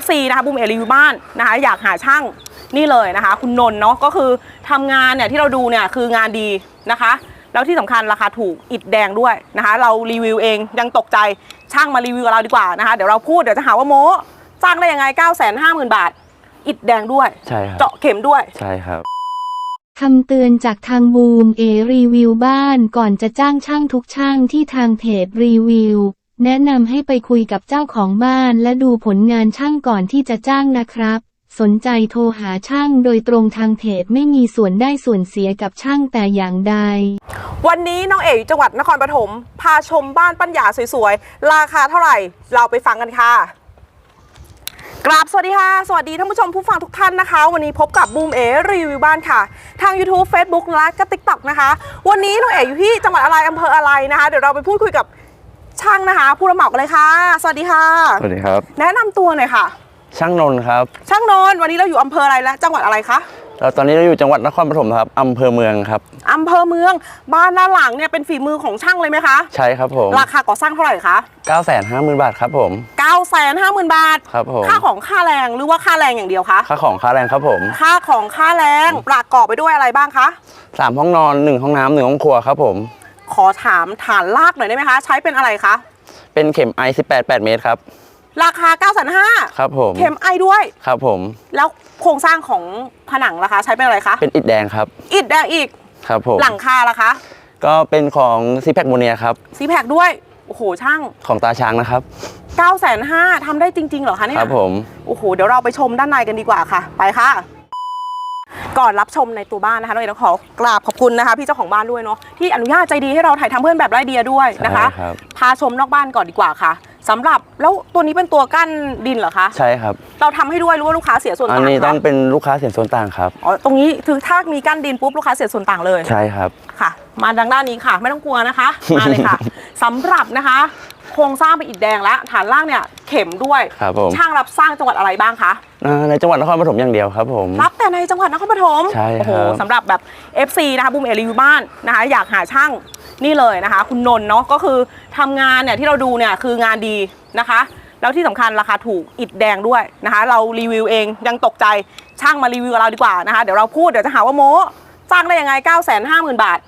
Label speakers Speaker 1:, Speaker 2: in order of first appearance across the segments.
Speaker 1: FC นะคะบูมเอรีวิวบ้านนะคะ อยากหาช่างนี่เลยนะคะ คุณนนท์เนาะก็คือทำงานเนี่ยที่เราดูเนี่ยคืองานดีนะคะ แล้วที่สำคัญราคาถูกอิดแดงด้วยนะคะ เรารีวิวเองยังตกใจช่างมารีวิวกับเราดีกว่านะคะ เดี๋ยวเราพูดเดี๋ยวจะหาว่าโม้จ้างได้ยังไง 9 5 0 0 0 0 บาท อิดแดงด้วย
Speaker 2: ใช่ครับ
Speaker 1: เจาะเข็มด้วย
Speaker 2: ใช่ครับ
Speaker 3: คำเตือนจากทางบูมเอรีวิวบ้านก่อนจะจ้างช่างทุกช่างที่ทางเพจรีวิว แนะนำให้ไปคุยกับเจ้าของบ้านและดูผลงานช่างก่อนที่จะจ้างนะครับ สนใจโทรหาช่างโดยตรงทางเพจไม่มีส่วนได้ส่วนเสียกับช่างแต่อย่างใด
Speaker 1: วันนี้น้องเอ๋อยู่จังหวัดนครปฐมพาชมบ้านปัญญาสวยๆ ราคาเท่าไหร่ เราไปฟังกันค่ะ กราบสวัสดีค่ะ สวัสดีท่านผู้ชมผู้ฟังทุกท่านนะคะ วันนี้พบกับบูมเอ๋รีวิวบ้านค่ะ ทาง YouTube Facebook และก็ TikTok นะคะ วันนี้น้องเอ๋อยู่ที่จังหวัดอะไรอำเภออะไรนะคะ เดี๋ยวเราไปพูดคุยกับ ช่างนะคะ ผู้รับเหมากันเลยค่ะ สวัสดีค่ะ
Speaker 2: สวัสดีครับ
Speaker 1: แนะนำตัวหน่อยค่ะ
Speaker 2: ช่างนนท์ครับ
Speaker 1: ช่างนนท์วันนี้เราอยู่อำเภออะไรและจังหวัดอะไรคะ
Speaker 2: เราตอนนี้เราอยู่จังหวัดนครปฐมครับอำเภอเมืองครับ
Speaker 1: อำเภอเมือง บ้านด้านหลังเนี่ยเป็นฝีมือของช่างเลยไหมคะ
Speaker 2: ใช่ครับผม
Speaker 1: ราคาก่อสร้างเท่าไหร่คะ
Speaker 2: 9 5 0 0 0 0บาทครับผม
Speaker 1: 9 5 0 0 0 0 บาท
Speaker 2: ครับผม
Speaker 1: ค่าของค่าแรงหรือว่าค่าแรงอย่างเดียวคะ
Speaker 2: ค่าของค่าแรงครับผม
Speaker 1: ค่าของค่าแรงประกอบไปด้วยอะไรบ้างคะ
Speaker 2: สามห้องนอนหนึ่งห้องน้ำหนึ่งห้องครัวครับผม
Speaker 1: ขอถามฐานลากหน่อยได้ไหมคะ ใช้เป็นอะไรคะ
Speaker 2: เป็นเข็มไอ18 8 เมตรครับ
Speaker 1: ราคา9 5 0 0
Speaker 2: ครับผม
Speaker 1: 0เข็มไอด้วย
Speaker 2: ครับผม
Speaker 1: แล้วโครงสร้างของผนังล่ะคะ ใช้เป็นอะไรคะ
Speaker 2: เป็นอิฐแดงครับ
Speaker 1: อิฐแดงอีก
Speaker 2: ครับผม
Speaker 1: หลังคาล่ะคะ
Speaker 2: ก็เป็นของซีแพคโมเนียครับ
Speaker 1: ซีแพคด้วย โอ้โห ช่าง
Speaker 2: ของตาช้างนะครับ
Speaker 1: 9 5 0 0 0ทำได้จริง ๆ เหรอคะเนี่ย
Speaker 2: ครับผม
Speaker 1: โอ้โห เดี๋ยวเราไปชมด้านในกันดีกว่าค่ะ ไปค่ะ ก่อนรับชมในตัวบ้านนะคะเราต้องขอกราบขอบคุณนะคะ พี่เจ้าของบ้านด้วยเนาะที่อนุญาตใจดีให้เราถ่ายทำเพื่อนแบบไร้เดียด้วยนะคะ
Speaker 2: ใช่ครับ
Speaker 1: พาชมนอกบ้านก่อนดีกว่าค่ะสำหรับแล้วตัวนี้เป็นตัวกั้นดินเหรอคะ
Speaker 2: ใช่ครับ
Speaker 1: เราทำให้ด้วยหรือว่าลูกค้าเสียส่วน
Speaker 2: อัน
Speaker 1: ต่าง
Speaker 2: นี้
Speaker 1: คะ
Speaker 2: ต้องเป็นลูกค้าเสียงส่วนต่างครับ
Speaker 1: อ๋อตรงนี้คือถ้ามีกั้นดินปุ๊บลูกค้าเสียส่วนต่างเลย
Speaker 2: ใช่ครับ
Speaker 1: ค่ะมาดังด้านนี้ค่ะ ไม่ต้องกลัวนะคะ มาเลยค่ะ สำหรับนะคะ โครงสร้างเป็นอิฐแดงและฐานล่างเนี่ยเข็มด้วย
Speaker 2: ครับผม
Speaker 1: ช่างรับสร้างจังหวัดอะไรบ้างคะ
Speaker 2: อ่าในจังหวัดนครปฐมอย่างเดียวครับผม
Speaker 1: รับแต่ในจังหวัดนครปฐม
Speaker 2: ใช่ครับ
Speaker 1: โอ้โหสำหรับแบบ FC นะคะบูมเอรีวิวบ้านนะคะ อยากหาช่างนี่เลยนะคะ คุณนนท์เนาะก็คือทำงานเนี่ยที่เราดูเนี่ยคืองานดีนะคะ แล้วที่สำคัญราคาถูกอิดแดงด้วยนะคะ เรารีวิวเองยังตกใจช่างมารีวิวกับเราดีกว่านะคะ เดี๋ยวเราพูดเดี๋ยวจะหาว่าโม้จ้างได้ยังไง 9 5 0 0 0 0 บาท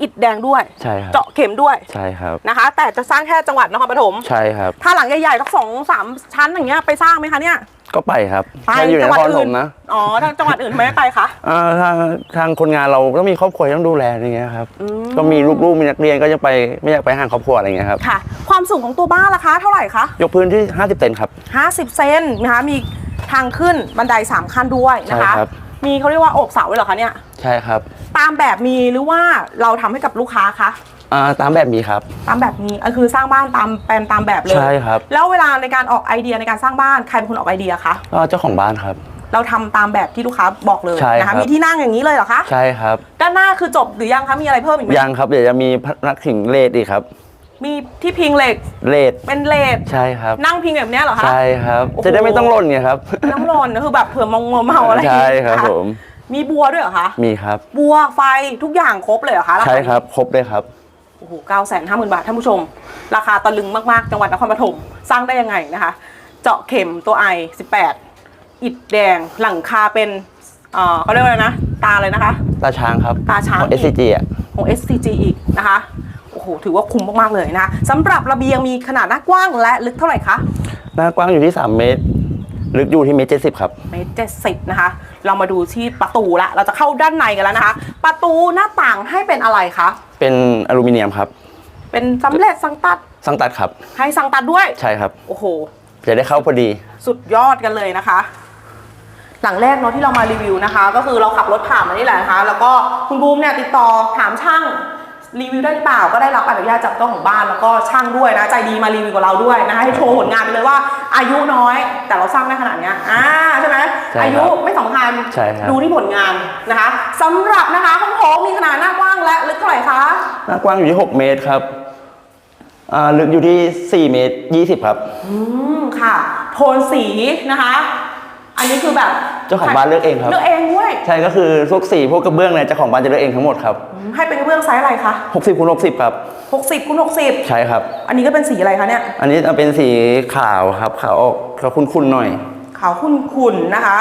Speaker 1: อิดแดงด้วย
Speaker 2: ใช่ครับ
Speaker 1: เจาะเข็มด้วย
Speaker 2: ใช่ครับ
Speaker 1: นะคะ แต่จะสร้างแค่จังหวัดนครปฐม
Speaker 2: ใช่ครับ
Speaker 1: ถ้าหลังใหญ่ๆสักสองสามชั้นอย่างเงี้ยไปสร้างไหมคะเนี่ย
Speaker 2: ก็ไปครับ
Speaker 1: ไป
Speaker 2: ถ้าอยู่ใน
Speaker 1: จัง
Speaker 2: น
Speaker 1: หวัด
Speaker 2: ครปฐ
Speaker 1: อื่น
Speaker 2: มนะ
Speaker 1: อ๋อทางจังหวัดอื่นไม่ไปคะ
Speaker 2: อ่าทางทางคนงานเราก็มีครอบครัวที่ต้องดูแลอย่างเงี้ยครับ
Speaker 1: อืม
Speaker 2: ก็มีลูกๆมีนักเรียนก็จะไปไม่อยากไปห่างครอบครัวอะไรเงี้ยครับ
Speaker 1: ค่ะ ความสูงของตัวบ้านราคาเท่าไหร่คะ
Speaker 2: ยกพื้นที่ 50 เซนครับ
Speaker 1: 50 เซนนะคะมีทางขึ้นบันได3ขั้นด้วยนะคะ
Speaker 2: ใช่ครับ
Speaker 1: มีเขาเรียกว่าโอบเสาไว้เหรอคะเนี่ย
Speaker 2: ใช่ครับ
Speaker 1: ตามแบบมีหรือว่าเราทำให้กับลูกค้าคะ
Speaker 2: อ่าตามแบบนี้ครับ
Speaker 1: ตามแบบมีก็คือสร้างบ้านตามแปลนตามแบบเลย
Speaker 2: ใช่ครับ
Speaker 1: แล้วเวลาในการออกไอเดียในการสร้างบ้านใครเป็นคนออกไอเดียคะ
Speaker 2: ก็เจ้าของบ้านครับ
Speaker 1: เราทำตามแบบที่ลูกค้าบอกเลย
Speaker 2: ใช่
Speaker 1: นะ
Speaker 2: ครั
Speaker 1: คะ
Speaker 2: บ
Speaker 1: มีที่นั่งอย่างนี้เลยเหรอคะ
Speaker 2: ใช่ครับ
Speaker 1: ด้านหน้าคือจบหรือยังคะ มีอะไรเพิ่มอีกไหม
Speaker 2: ยังครับเดี๋ยวจะมีพนักถึงเลดอีกครับ
Speaker 1: มีที่พิงเหล็ก
Speaker 2: เลด
Speaker 1: เป็นเลด
Speaker 2: ใช่ครับ
Speaker 1: นั่งพิงแบบเนี้ยเหรอคะ
Speaker 2: ใช่ครับ
Speaker 1: โอ้โห
Speaker 2: จะได้ไม่ต้องหล่นไงครับ
Speaker 1: น้ำร้อนคือแบบเผื่อมองมัวเมาอะไรอย่าง
Speaker 2: ใช่
Speaker 1: งี้
Speaker 2: ครับะผม
Speaker 1: มีบัวด้วยเหรอคะ
Speaker 2: มีครับ
Speaker 1: บัวไฟทุกอย่างครบเลยเหรอคะาา
Speaker 2: ใช่ครับ ครบเลยครับ
Speaker 1: โอ้โหเก้าแสนห้าหมื่นบาทท่านผู้ชม ราคาตะลึงมากๆ จังหวัดนครปฐมสร้างได้ยังไงนะคะ เจาะเข็มตัวไอ18อิฐแดงหลังคาเป็นเอ่อเขาเรียกว่าอะไรนะ ตาเลยนะคะ
Speaker 2: ตาช้างครับ
Speaker 1: ตาช้าง
Speaker 2: ของ SCG อะ
Speaker 1: ของ SCG อีกนะคะ โอ้โหถือว่าคุ้มมากๆเลยนะคะสำหรับระเบียงมีขนาดหน้ากว้างและลึกเท่าไหร่คะ
Speaker 2: หน้ากว้างอยู่ที่ 3 เมตร ลึกอยู่ที่เมตรเจ็ดสิบครับ
Speaker 1: เมตรเจ็ดสิบนะคะ เรามาดูที่ประตูละเราจะเข้าด้านในกันแล้วนะคะ ประตูหน้าต่างให้เป็นอะไรคะ
Speaker 2: เป็นอลูมิเนียมครับ
Speaker 1: เป็นสำเร็จสังตัด
Speaker 2: สังตัดครับ
Speaker 1: ให้สังตัดด้วย
Speaker 2: ใช่ครับ
Speaker 1: โอ้โห
Speaker 2: จะได้เข้าพอดี
Speaker 1: สุดยอดกันเลยนะคะ หลังแรกเนาะที่เรามารีวิวนะคะ ก็คือเราขับรถผ่านมานี่แหละนะคะ แล้วก็คุณบูมเนี่ยติดต่อถามช่าง รีวิวได้หรือเปล่าก็ได้รับอนุญาตจากเจ้าของบ้านแล้วก็ช่างด้วยนะใจดีมารีวิวกับเราด้วยนะคะให้โชว์ผลงานไปเลยว่า อายุน้อยแต่เราสร้างได้ขนาดเนี้ยอ่าใช่ไหม
Speaker 2: ใช่ครับ
Speaker 1: อายุไม่สำคัญ
Speaker 2: ใช่ครับ
Speaker 1: ดูที่ผลงานนะคะสำหรับนะคะห้องโถงมีขนาดหน้ากว้างและลึกเท่าไหร่คะ
Speaker 2: หน้ากว้างอยู่ที่ 6 เมตรครับ อ่า ลึกอยู่ที่ 4 เมตร 20 ครับ
Speaker 1: อืมค่ะ โทนสีนะคะ อันนี้คือแบบ
Speaker 2: เจ้าของบ้านเลือกเองครับ
Speaker 1: เลือกเองด้วย
Speaker 2: ใช่ก็คือพวกสีพวกกระเบื้องเนี่ยเจ้าของบ้านจะเลือกเองทั้งหมดครับ
Speaker 1: ให้เป็นกระเบื้องไซส์อะไรคะ
Speaker 2: 60คูณ60ครับ
Speaker 1: 60คูณ60
Speaker 2: ใช่ครับ
Speaker 1: อันนี้ก็เป็นสีอะไรคะเนี่ย
Speaker 2: อันนี้เป็นสีขาวครับขาวออกขาวคุ้นๆหน่อย
Speaker 1: ขขาวขุ่นๆนะคะ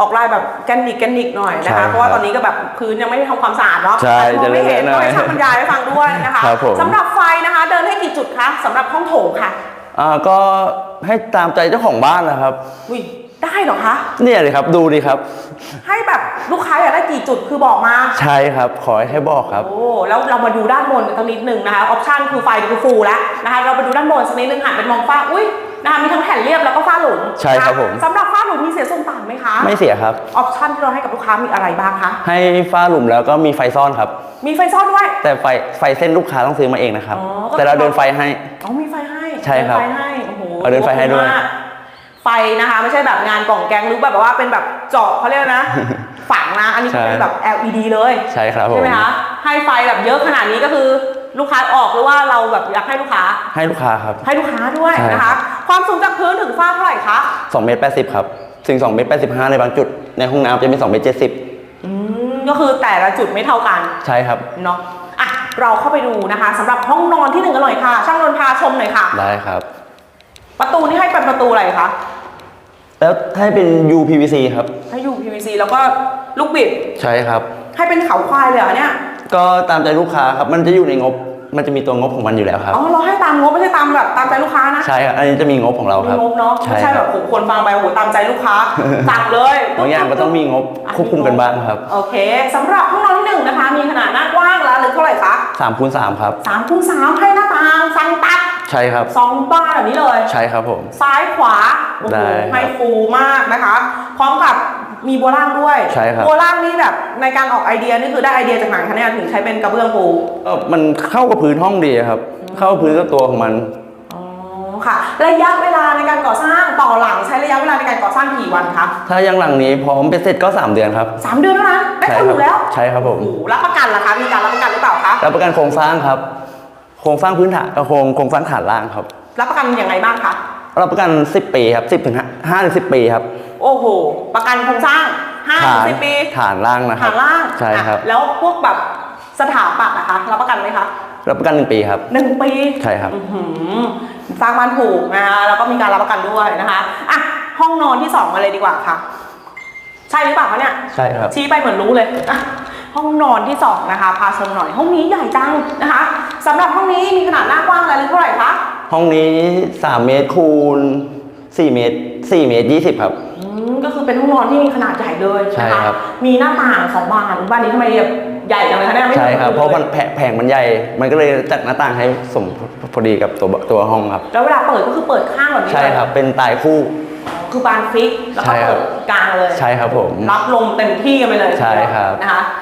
Speaker 1: ออกลายแบบแกนนิกแกนนิกหน่อยนะ
Speaker 2: ใช่
Speaker 1: คะ
Speaker 2: ครับ
Speaker 1: เพราะว่าตอนนี้ก็แบบพื้นยังไม่ได้ทำความสะอาดเนาะ
Speaker 2: ใช่
Speaker 1: อาจจะมองไม่เห็น
Speaker 2: จะเละๆหน่
Speaker 1: ก็
Speaker 2: อย
Speaker 1: ให้ช่างบรรยายให้ฟังด้วยนะคะ
Speaker 2: ครับผม
Speaker 1: สำหรับไฟนะคะ เดินให้กี่จุดคะสำหรับห้องโถงค่ะ
Speaker 2: อ่าก็ให้ตามใจเจ้าของบ้านนะครับ
Speaker 1: อุ้ย ได้เหรอคะ
Speaker 2: เนี่ยเลยครับดูดิครับ
Speaker 1: ให้แบบลูกค้าอยากได้กี่จุดคือบอกมา
Speaker 2: ใช่ครับ ขอให้บอกครับ
Speaker 1: โอ้แล้วเรามาดูด้านบนกันสักนิดหนึ่งนะคะออปชันคือไฟคือฟูลแล้วนะคะเรามาดูด้านบนสักนิดหนึงหันเป็นมองฟ้าอุ้ยนะคะมีทั้งแผ่นเรียบแล้วก็ฝ้าหลุม
Speaker 2: ใช่ครับผม
Speaker 1: สำหรับฝ้าหลุมมีเสียส่วนต่างไหมคะ
Speaker 2: ไม่เสียครับ
Speaker 1: ออปชันที่เราให้กับลูกค้ามีอะไรบ้างคะ
Speaker 2: ให้ฝ้าหลุมแล้วก็มีไฟซ่อนครับ
Speaker 1: มีไฟซ่อนด้วย
Speaker 2: แต่ไฟไฟเส้นลูกค้าต้องซื้อมาเองนะครับ
Speaker 1: อ๋อก็
Speaker 2: แต่เราเดินไฟให้
Speaker 1: อ๋อมีไฟให้
Speaker 2: ใช่ครับ
Speaker 1: เดินไฟให้โอ้โห
Speaker 2: เอาเดินไฟให้ด้วย
Speaker 1: ขอบคุณมาก ไฟนะคะ ไม่ใช่แบบงานกล่องแกงหรือแบบว่าเป็นแบบเจาะเขาเรียกนะฝังนะ อันนี้เป็นแบบ LED เลย
Speaker 2: ใช่ครับผม
Speaker 1: ใช่ไหมคะให้ไฟแบบเยอะขนาดนี้ก็คือลูกค้าออกหรือว่าเราแบบอยากให้ลูกค้า
Speaker 2: ให้ลูกค้าครับ
Speaker 1: ให้ลูกค้าด้วย
Speaker 2: ใช่
Speaker 1: นะ
Speaker 2: ครั
Speaker 1: คะ
Speaker 2: บ
Speaker 1: ความสูงจากพื้นถึงฝ้าเท่าไหร่คะ
Speaker 2: 2เมตร80ครับถึง2เมตร85ในบางจุด ในห้องน้ำจะมี2เมตร70
Speaker 1: อืมก็คือแต่ละจุดไม่เท่ากัน
Speaker 2: ใช่ครับ
Speaker 1: เนาะอะเราเข้าไปดูนะคะสำหรับห้องนอนที่หนึ่งกันหน่อยค่ะ ช่างนนท์พาชมหน่อยค่ะ
Speaker 2: ได้ครับ
Speaker 1: ประตูนี่ให้เป็นประตูอะไรคะ
Speaker 2: แล้วให้เป็น UPVC ครับ
Speaker 1: ให้อยู่ PVC แล้วก็ลูกบิด
Speaker 2: ใช่ครับ
Speaker 1: ให้เป็นเขาควายเลยเหรอเนี่ย
Speaker 2: ก็ตามใจลูกค้าครับ มันจะอยู่ในงบ มันจะมีตัวงบของมันอยู่แล้วครับ
Speaker 1: อ๋อ เราให้ตามงบไม่ใช่ตามแบบตามใจลูกค้านะ
Speaker 2: ใช่ครับ อันนี้จะมีงบของเรา
Speaker 1: มี
Speaker 2: ครับ
Speaker 1: งบเนาะไม่ใช่
Speaker 2: ค
Speaker 1: แบ
Speaker 2: รั
Speaker 1: บโอ้โหคนฟังไปโอ้โหตามใจลูกค้า สั่งเลย
Speaker 2: บางอย่างก็ต้องมีงบควบคุมกันบ้างครับ
Speaker 1: โอเคสำหรับห้องนอนที่หนึ่งนะคะ มีขนาดหน้ากว้างแล้วหรือเท่าไหร่คะ
Speaker 2: 3คูณ3ครับ
Speaker 1: สามคูณสามให้หน้าต่างสั่งตัด
Speaker 2: ใช่ครับ
Speaker 1: สองบ้านแบบนี้เลย
Speaker 2: ใช่ครับผม
Speaker 1: ซ้ายขวาโอ้โห
Speaker 2: ได้ครับ
Speaker 1: ให้ฟูมากนะคะ พร้อมกับมีบัวล่างด้วย
Speaker 2: ใช่ครับ
Speaker 1: บัวล่างนี่แบบในการออกไอเดียนี่คือได้ไอเดียจากไหนคะเนี่ยถึงใช้เป็นกระเบื้องปู
Speaker 2: เอ่อมันเข้ากับพื้นห้องดีครับ เข้ากับพื้นกับตัวของมัน
Speaker 1: อ๋อค่ะ ระยะเวลาในการก่อสร้างต่อหลังใช้ระยะเวลาในการก่อสร้างกี่วันคะ
Speaker 2: ถ้ายังหลังนี้พร้อมเป็นเสร็จก็ 3 เดือนครับ
Speaker 1: สามเดือนเท่านั้นได้
Speaker 2: ใช่
Speaker 1: ทำ
Speaker 2: ค
Speaker 1: อ
Speaker 2: รั
Speaker 1: ยู่แล้ว
Speaker 2: ใช่ครับผม
Speaker 1: โอ้โหรับประกันเหรอคะมีการรับประกันหรือเปล่าคะ
Speaker 2: รับประกันโครงสร้างครับ โครงสร้างพื้นฐานเอ่อโครงโครงสร้างฐานล่างครับ
Speaker 1: รับประกันยังไงบ้างคะ
Speaker 2: รับประกัน 10 ปีครับ10ถึง5ถึง10 ปีครับ
Speaker 1: โอ้โห ประกันโครงสร้างห้า
Speaker 2: ฐาน
Speaker 1: สิบปี
Speaker 2: ฐานล่างนะครั
Speaker 1: ฐา
Speaker 2: บ
Speaker 1: นล่าง
Speaker 2: ใช่ครับ
Speaker 1: อะแล้วพวกแบบสถาปัตย์นะคะรับประกันไหมคะ
Speaker 2: รับประกัน 1 ปีครับ
Speaker 1: หนึ่งปี
Speaker 2: ใช่ครับ
Speaker 1: อื้อหือสร้างบ้านถูกนะคะแล้วก็มีการรับประกันด้วยนะคะอะห้องนอนที่สองมาเลยดีกว่าค่ะ ใช่หรือเปล่าคะเนี่ย
Speaker 2: ใช่ครับ
Speaker 1: ชี้ไปเหมือนรู้เลยอะ ห้องนอนที่สองนะคะพาชมหน่อยห้องนี้ใหญ่จังนะคะสำหรับห้องนี้มีขนาดหน้ากว้างอะไรหรือเท่าไหร่คะ
Speaker 2: ห้องนี้ 3 เมตรคูณ 4 เมตร 4 เมตร 20 ครับ
Speaker 1: อืมก็คือเป็นห้องนอนที่มีขนาดใหญ่เลย
Speaker 2: ใช่
Speaker 1: นะคะ
Speaker 2: ครับ
Speaker 1: มีหน้าต่างสองบานบ้านนี้ทำไมใหญ่จังเลยคะเนี่ยไม่
Speaker 2: ใช่ครับ
Speaker 1: ห
Speaker 2: เพ
Speaker 1: มือ
Speaker 2: ราะ
Speaker 1: ล
Speaker 2: มัน
Speaker 1: ย
Speaker 2: แผแผงมันใหญ่ มันก็เลยจัดหน้าต่างให้สมพอดีกับตัวตัวห้องครับ
Speaker 1: แล้วเวลาเปิดก็คือเปิดข้างแบบนี้
Speaker 2: ใช่
Speaker 1: เลย
Speaker 2: ครับ เป็นตายคู่
Speaker 1: คือบานฟิกแล้วก็
Speaker 2: ใช่ครั
Speaker 1: เปิ
Speaker 2: บ
Speaker 1: ดกลางเลย
Speaker 2: ใช่ครับผม
Speaker 1: รับลมเต็มที่กันไปเลย
Speaker 2: ใช่ครับ
Speaker 1: นะคะปลั๊กใ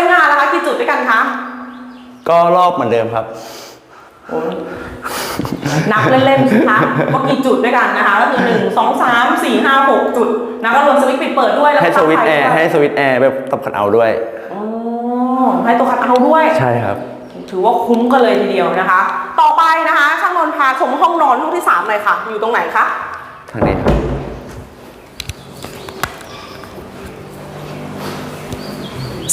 Speaker 1: ช้งานนะคะกี่จุดด้วยกันคะ
Speaker 2: ก็รอบเหมือนเดิมครับ
Speaker 1: โอ้ยนับเล่นๆนะคะว่ากี่จุดด้วยกันนะคะก็คือหนึ่งสองสามสี่ห้าหกจุดนะก็รวมสวิตช์ปิดเปิดด้วยแล้วก็
Speaker 2: ให้สวิตช์
Speaker 1: ป
Speaker 2: แอ
Speaker 1: ลั๊กไฟ
Speaker 2: ร์
Speaker 1: ด้วย
Speaker 2: ให้สวิตช์แอร์แบบตับขัดเอาด้วย
Speaker 1: อ๋อให้ตัวคัดเอาท์ด้วย
Speaker 2: ใช่ครับ
Speaker 1: ถือว่าคุ้มกันเลยทีเดียวนะคะ ต่อไปนะคะช่างนนท์พาชมห้องนอนห้องที่3เลยค่ะ อยู่ตรงไหนคะ
Speaker 2: ทางนี้ครับ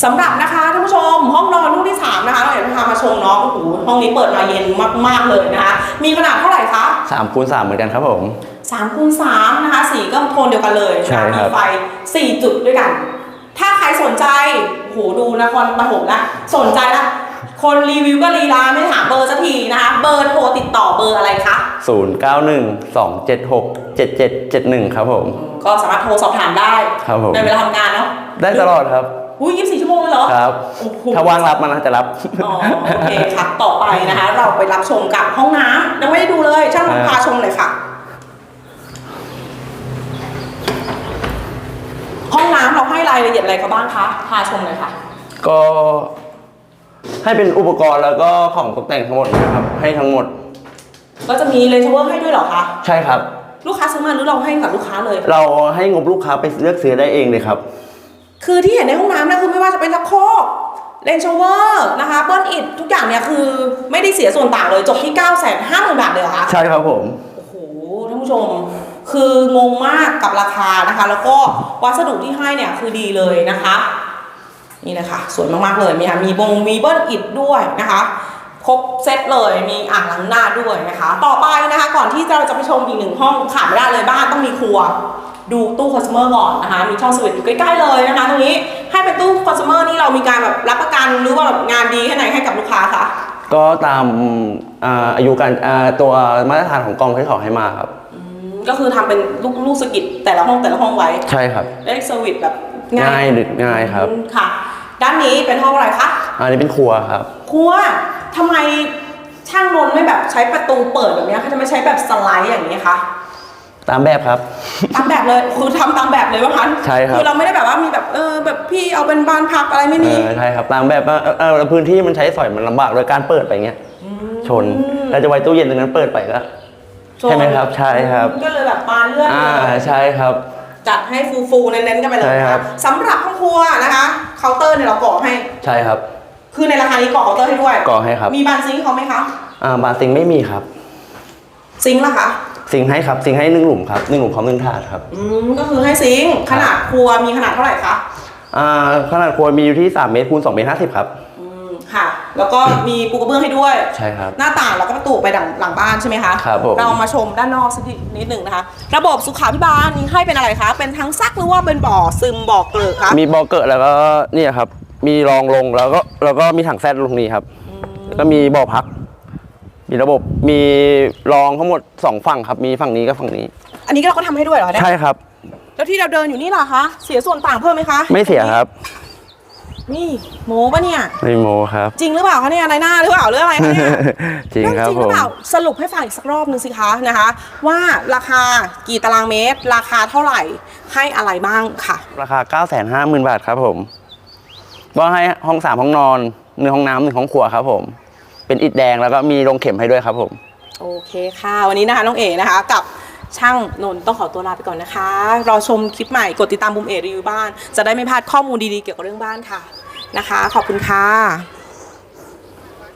Speaker 1: สำหรับนะคะท่านผู้ชม ห้องนอนห้องที่ 3 นะคะเราอยากจะพามาชมเนาะโอ้โหห้องนี้เปิดมาเย็นมากๆเลยนะคะ มีขนาดเท่าไหร่คะ
Speaker 2: สามคูณสามเหมือนกันครับผม
Speaker 1: 3คูณ3นะคะสีก็โทนเดียวกันเลย
Speaker 2: ใช่
Speaker 1: นะ
Speaker 2: ครั
Speaker 1: มี
Speaker 2: บ
Speaker 1: ไฟ 4 จุดด้วยกัน ถ้าใครสนใจโอ้โหดูนครปฐมละสนใจละคนรีวิวก็รีลาไม่ถามเบอร์สักทีนะคะเบอร์โทรติดต่อเบอร์อะไรคะ
Speaker 2: ศูนย์เก้าหนึ่งสองเจ็ดหกเจ็ดเจ็ดเจ็ดหนึ่งครับผม
Speaker 1: ก็สามารถโทรสอบถามได้
Speaker 2: ครับผม
Speaker 1: ในเวลาทำงานเนาะ
Speaker 2: ได้ตลอดครับ
Speaker 1: อุ้ยยี่สิบสี่ชั่วโมงเลยเหรอ
Speaker 2: ครับ
Speaker 1: โอ้โห
Speaker 2: ถ้าว่างรับมันจะรับ
Speaker 1: อ๋อโอเคค่ะต่อไปนะคะ เราไปรับชมกับห้องน้ำยังไม่ได้ดูเลยช่างมัน
Speaker 2: อ่า
Speaker 1: พาชมเลยค่ะ ห้องน้ำเราให้รายละเอียดอะไรเขาบ้างคะพาชมเลยค่ะ
Speaker 2: ก็ให้เป็นอุปกรณ์แล้วก็ของตกแต่งทั้งหมดนะครับ ให้ทั้งหมด
Speaker 1: ก็จะมีเลนส์เวอร์ให้ด้วยเหรอคะ
Speaker 2: ใช่ครับ
Speaker 1: ลูกค้าซื้อมาหรือเราให้กับลูกค้าเลย
Speaker 2: เราให้งบลูกค้าไปเลือกซื้อได้เองเลยครับ
Speaker 1: คือที่เห็นในห้องน้ำนะคือไม่ว่าจะเป็นชักโครกเลนส์เวอร์นะคะเบิ้ลอิดทุกอย่างเนี่ยคือไม่ได้เสียส่วนต่างเลยจบที่9 5 0 0 0 0บาทเลยเหรอคะ
Speaker 2: ใช่ครับผม
Speaker 1: โอ้โหท่านผู้ชม คืองงมากกับราคานะคะ แล้วก็วัสดุที่ให้เนี่ยคือดีเลยนะคะ นี่เลยค่ะสวยมากๆเลยมีค่ะมีบงมีเบิ้ลอิดด้วยนะคะครบเซตเลยมีอ่างล้างหน้าด้วยนะคะ ต่อไปนะคะ ก่อนที่เราจะไปชมอีกหนึ่งห้องขาดไม่ได้เลยบ้านต้องมีครัว ดูตู้คอน sumer ก่อนนะคะ มีช่องสวิตช์อยู่ใกล้ๆเลยนะคะตรงนี้ให้เป็นตู้คอน sumer นี่เรามีการแบบรับประกันหรือว่าแบบงานดีแค่ไหนให้กับลูกค้าคะ
Speaker 2: ก็ตามอ่าอายุการอ่าตัวมาตรฐานของกองที่เขาให้มาครับ
Speaker 1: อืมก็คือทำเป็นลูกลูกสกิดแต่ละห้องแต่ละห้องไว้
Speaker 2: ใช่ครับ
Speaker 1: เลขสวิตช์แบบ
Speaker 2: ง่ายดึกง่ายครับ
Speaker 1: อืมค่ะ ด้านนี้เป็นห้องอะไรคะ
Speaker 2: อันนี้เป็นครัวครับ
Speaker 1: ครัวทำไมช่างนนท์ไม่แบบใช้ประตูเปิดแบบเนี้ยเขาจะไม่ใช้แบบสไลด์อย่างนี้คะ
Speaker 2: ตามแบบครับ
Speaker 1: ตามแบบเลยคือทำตามแบบเลยว่าคะ
Speaker 2: ใช่ครับ
Speaker 1: คือเราไม่ได้แบบว่ามีแบบเออแบบพี่เอาเป็นบ้านพักอะไรไม่
Speaker 2: เอ
Speaker 1: มี
Speaker 2: อใช่ครับตามแบบว่าเออเออแล้วพื้นที่มันใช้สอยมันลำบากโดยการเปิดไปเงี้ยชนแล้วจะไว้ตู้เย็นตรงนั้นเปิดไปก็ใช่ไหมครับใช่ครับ
Speaker 1: ก็เลยแบบมาเลื่อน
Speaker 2: อ่า
Speaker 1: เลย
Speaker 2: ใช่ครับ
Speaker 1: จัดให้ฟูๆเน้นๆกันไปเลย
Speaker 2: ใช่
Speaker 1: นะ
Speaker 2: ครั
Speaker 1: คะ
Speaker 2: บ
Speaker 1: สำหรับห้องครัวนะคะเคาน์เตอร์เนี่ยเราก่อให้
Speaker 2: ใช่ครับ
Speaker 1: คือในราคานี้ก่อเคาน์เตอร์ให้ด้วย
Speaker 2: ก่อให้ครับ
Speaker 1: มีบานซิงค์เขาไหมคะ
Speaker 2: อ่าบานซิงค์ไม่มีครับ
Speaker 1: ซิงค์ล่ะคะ
Speaker 2: ซิงค์ให้ครับซิงค์ให้หนึ่งหลุมครับหนึ่งหลุมพร้อมหนึ่งถาดครับ
Speaker 1: อืมก็คือให้ซิงค์ขนาดครัวมีขนาดเท่าไหร่คะ
Speaker 2: อ่าขนาดครัวมีอยู่ที่3เมตรคูณ2เมตร50ครับ
Speaker 1: อืมค่ะ แล้วก็มีปูกระเบื้องให้ด้วย
Speaker 2: ใช่ครับ
Speaker 1: หน้าต่างแล้วก็ประตูไปดังหลังบ้านใช่ไหมคะ
Speaker 2: ครับผม
Speaker 1: เรามาชมด้านนอกสักนิดหนึ่งนะคะ ระบบสุขาภิบาลนี่ให้เป็นอะไรคะ เป็นทั้งซักหรือว่าเป็นบ่อซึมบ่อเกลือคะ
Speaker 2: มีบอเกอร์แล้วก็เนี่ยครับ มีรองลงแล้วก็แล้วก็มีถังแซดลงนี้ครับแล้วก็มีบ่อพัก มีระบบมีรองทั้งหมดสองฝั่งครับมีฝั่งนี้กับฝั่งนี้
Speaker 1: อันนี้เราก็ทำให้ด้วยเหรอเนี่ย
Speaker 2: ใช่ครับ
Speaker 1: แล้วที่เราเดินอยู่นี่ล่ะคะเสียส่วนต่างเพิ่มไหมคะ
Speaker 2: ไม่เสียครับ
Speaker 1: นี่โมปะเนี่ย
Speaker 2: ไม่โมครับ
Speaker 1: จริงหรือเปล่าคะเนี่ยในหน้าหรือเปล่าหรืออะไรคะเนี่ย
Speaker 2: จริงครับ
Speaker 1: เอจริง
Speaker 2: ผ
Speaker 1: หรือ
Speaker 2: ม
Speaker 1: เปล่าสรุปให้ฟังอีกสักรอบหนึงสิคะนะคะ ว่าราคากี่ตารางเมตร ราคาเท่าไหร่ให้อะไรบ้างค่ะ
Speaker 2: ราคา9 5 0 0 0 0บาทครับผมก็ให้ห้องสามห้องนอนหนึ่งห้องน้ำหนึ่งห้องครัวครับผม เป็นอิฐแดงแล้วก็มีลงเข็มให้ด้วยครับผม
Speaker 1: โอเคค่ะ วันนี้นะคะน้องเอ๋นะคะ กับช่างนนท์ต้องขอตัวลาไปก่อนนะคะรอชมคลิปใหม่กดติดตามบุมเอ๋รีวิวบ้าน จะได้ไม่พลาดข้อมูลดีๆเกี่ยวกับเรื่องบ้านค่ะนะคะ ขอบคุณค่ะ